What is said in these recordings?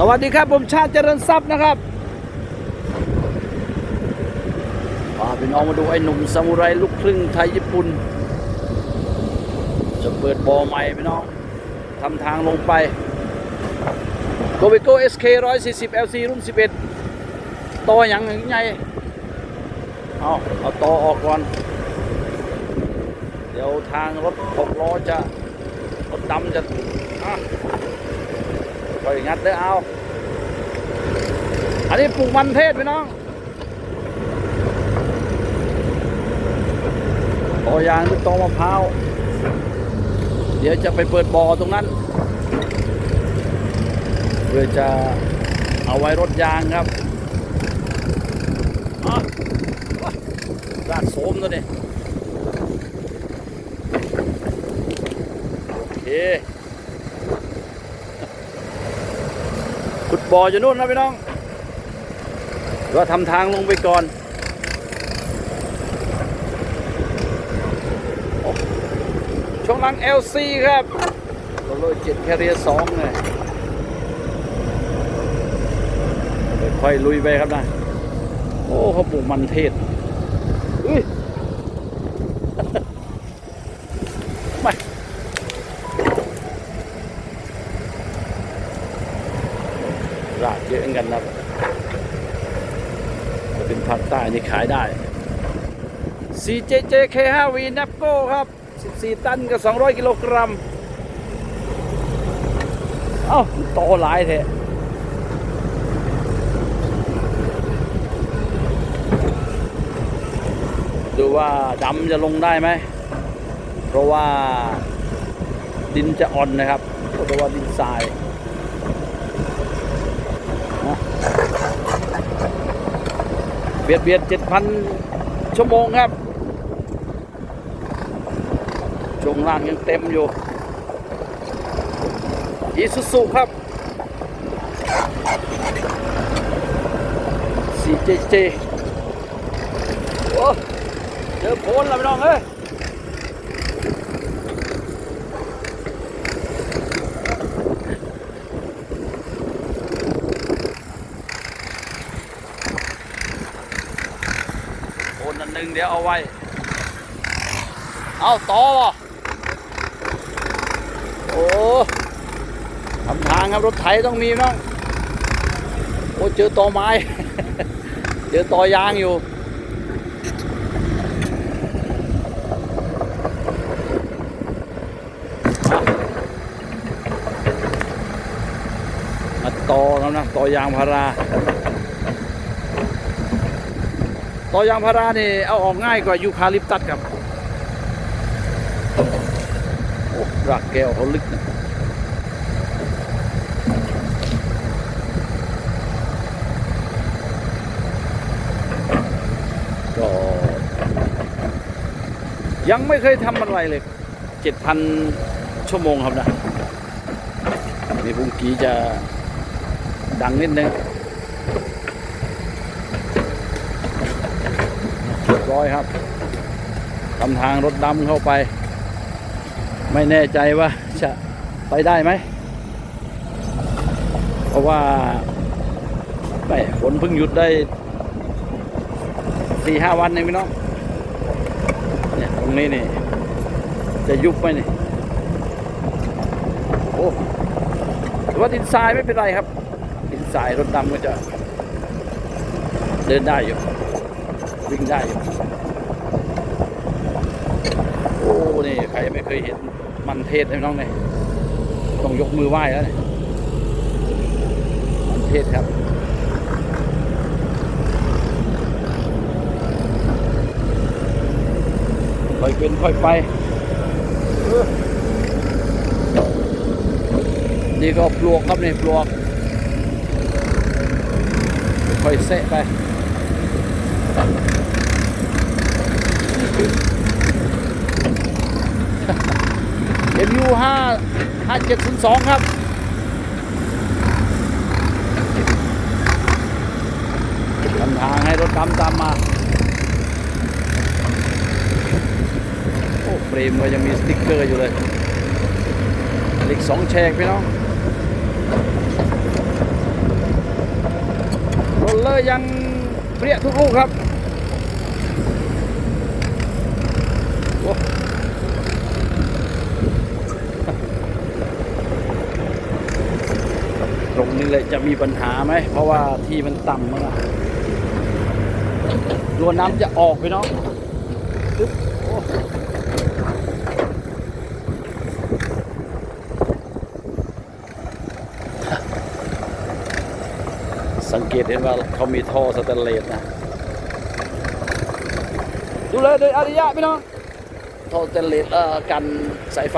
สวัสดีครับ ผมชาติเจริญทรัพย์นะครับพาพี่น้องมาดูไอ้หนุ่มซามูไรลูกครึ่งไทยญี่ปุ่น จะเปิดบอใหม่พี่น้องทำทางลงไปโกเบโก้ SK 140 LC รุ่น 11ต่ออย่างไงเอาเอาต่อออกก่อน เดี๋ยวทางรถหกล้อจะ รถดำจะอะ ปล่อยงัดเด้อเอา อันนี้ปลูกมันเทศพี่น้องต่อยางหรือตอมะพร้าว เดี๋ยวจะไปเปิดบ่อตรงนั้น เพื่อจะเอาไว้รถยางครับอะรากโสมตัวนี้โอเค ขุดบ่ออยู่นู่นนะพี่น้องก็ทำทางลงไปก่อนอช่วงหลัง LC ครับตัวโลจิตแคเรียสองเลยค่อยลุยไปครับนะ โอ้เขาปลูกมันเทศอุ้ย ไม่ รากเยอะเหมือนกันนะครับถ้าเป็นภาคใต้นี่ ขายได้ CJJ K5V n a p c o ครับ 14 ตันกับ 200 กิโลกรัม เอ้าโตหลายแท้ดูว่าดำจะลงได้ไหม เพราะว่าดินจะอ่อนนะครับ เพราะว่าดินทราย เบียดเบียดเจ็ดพันชั่วโมงครับช่วงล่างยังเต็มอยู่อีสุสุครับ CJJ โอ้เจอโพนแล้วพี่น้องเอ้ย โอนอันหนึ่งเดี๋ยวเอาไว้ เอาต่อโอ้ทำทางครับรถไถต้องมีน้องโอ้เจอตอไม้ เจอตอยางอยู่ มาต่อครับนะต่อยางพารา ต่อยางพาราเนี่เอาออกง่ายกว่ายูคาลิปตัสครับโอ้รากแก้วเขาลึกนะก็ยังไม่เคยทำอะไรเลยเจ็ดพันชั่วโมงครับนะนี่บุ้งกี้จะดังนิดนึง ร้อยครับทำทางรถดำเข้าไป ไม่แน่ใจว่าจะไปได้ไหม เพราะว่าไม่ฝนเพิ่งหยุดได้สี่ห้าวันเองพี่น้องเนี่ยตรงนี้นี่ จะยุบไหมนี่โอ้แต่ว่าดินทรายไม่เป็นไรครับดินทรายรถดำก็จะเดินได้อยู่ วิ่งได้อยู่โอ้นี่ใครไม่เคยเห็นมันเทศนะพี่น้องเนี่ยต้องยกมือไหว้แล้วเนี่ยมันเทศครับค่อยเป็นค่อยไป นี่ก็ปลวกครับนี่ปลวก ค่อยเสะไป MU ห้าห้าเจ็ดศูนย์สองครับทำทางให้รถดำตามมา โอ้เฟรมก็ยังมีสติ๊กเกอร์อยู่เลยเหล็กสองแฉกพี่น้องรลเลอร์ยังเปรี้ยทุกลูกครับโอ้ ตรงนี้เลยจะมีปัญหาไหม เพราะว่าที่มันต่ำมากรวน้ำจะออกไปเนาะสังเกตเห็นว่าเขามีท่อสแตนเลสนะ ดูเลยโดยอาริยะพี่น้อง ท่อสแตนเลสเอ่อกันสายไฟ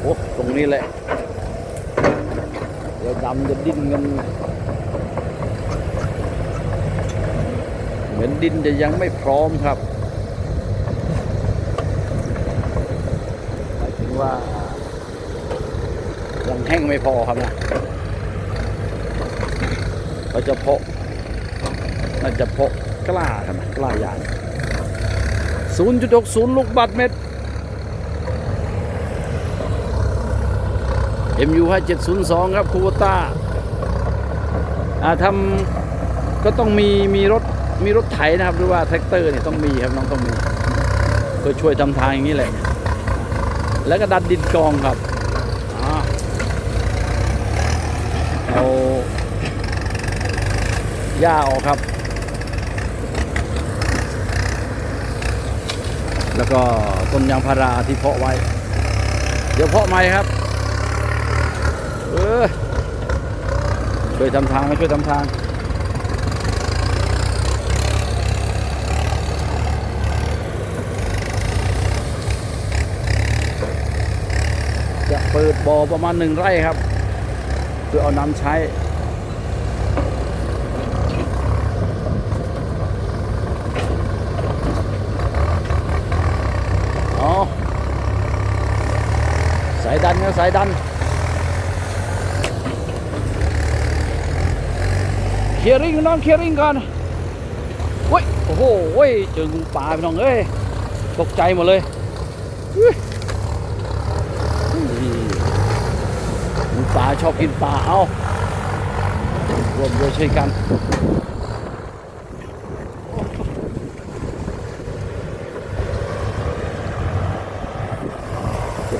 โอ้ตรงนี้แหละ เดี๋ยวดำจะดิ้นกัน เหมือนดินจะยังไม่พร้อมครับหมายถึงว่า ยังแห้งไม่พอครับนะเขาจะเพาะน่าจะเพาะ กล้าครับนะกล้าใหญ่0.60 ลูกบาทเมตร MU 5702 ครับคูโบต้าทำก็ต้องมีมีรถมีรถไถนะครับ หรือว่าแท็กเตอร์เนี่ยต้องมีครับน้องต้องมีเพื่อช่วยทำทางอย่างนี้แหละ แล้วก็ดันดินกองครับเอาหญ้าออกครับ แล้วก็ต้นยางพาราที่เพาะไว้ เดี๋ยวเพาะใหม่ครับ เออช่วยทำทางมาช่วยทำทางจะเปิดบ่อประมาณหนึ่งไร่ครับ เพื่อเอาน้ำใช้ อ๋อ สาย ดันนะสายดัน เคลียร์ริงน้องเคลียร์ริงก่อนเว้ย โอ้โหเว้ยเจองูป่าพี่น้องเอ้ย ตกใจหมดเลยเฮ้ยงูป่าชอบกินป่า เอารวมด้วยช่วยกัน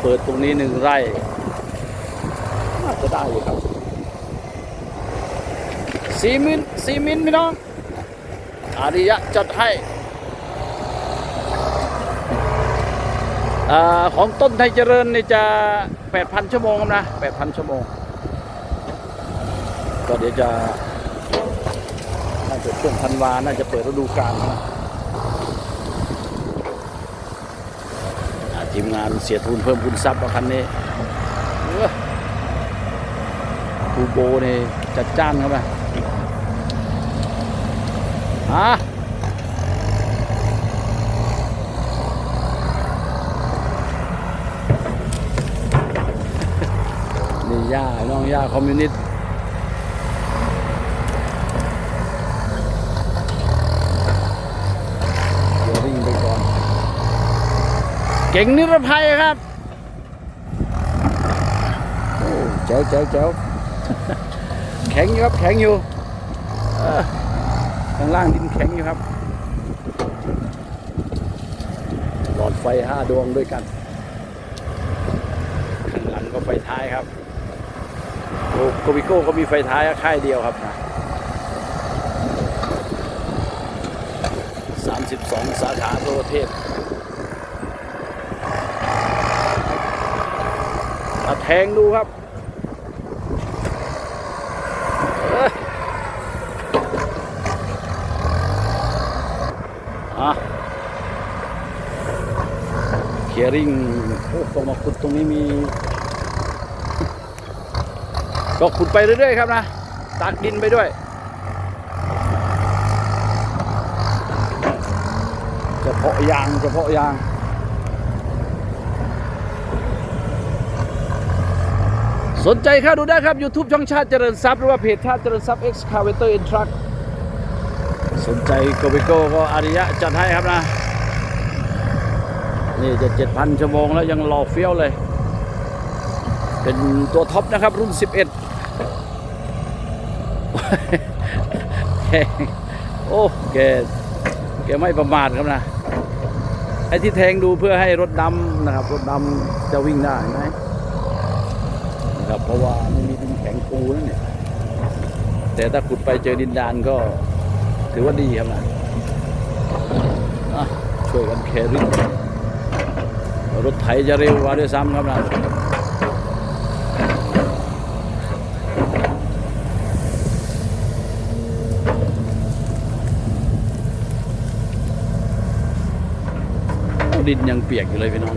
เปิดตรงนี้หนึ่งไร่น่าจะได้อยู่ครับสีมินสีมินพี่น้องอาริยะจัดให้อาของต้นไทยเจริญนี่จะ 8,000 ชั่วโมงนะ 8,000 ชั่วโมง ก็เดี๋ยวจะ น่าจะช่วงธันวา น่าจะเปิดฤดูกาลนะอ่า ทีมงานเสียทุนเพิ่มทุนทรัพย์เอาคันนี้ทูโบนี่จัดจ้านครับนะฮะนี่ย่าน้องย่าคอมมิวนิสต์เดี๋ยวริ่งไปก่อน เก่งนิรภัยครับโอ้เจ๋วเจ๋วเจ๋วแข็งอยู่ครับแข็งอยู่เออข้างล่างดินแข็งอยู่ครับ หลอดไฟห้าดวงด้วยกันข้างหลังก็ไฟท้ายครับโอ้โกบิโก้ก็มีไฟท้ายค่ายเดียวครับนะ32 สาขาทั่วประเทศ มาแทงดูครับเอ้ยอะเคลียริงโอ้ตรงมาขุดตรงนี้มี ก็ขุดไปเรื่อยๆครับนะ ตักดินไปด้วย เฉพาะยางเฉพาะยาง สนใจเข้าดูได้ครับ YouTube ช่องชาติเจริญทรัพย์หรือว่าเพจชาติเจริญทรัพย์ Excavator in Truck สนใจโกบิโก้ก็อาริยะจัดให้ครับนะ นี่จะ 7,000 ชั่วโมงแล้วยังรอเฟี้ยวเลย เป็นตัวท็อปนะครับ รุ่น 11 โอ้แกแกไม่ประมาทครับนะไอ้ที่แทงดูเพื่อให้รถดำนะครับ รถดำจะวิ่งได้ไหม นะครับ เพราะว่าไม่มีดินแข็งปูนั่นเนี่ยแต่ถ้าขุดไปเจอดินดานก็ถือว่าดีครับนะช่วยกันแคริ่งรถไถจะเร็วกว่าด้วยซ้ำครับนะดินยังเปียกอยู่เลยพี่น้อง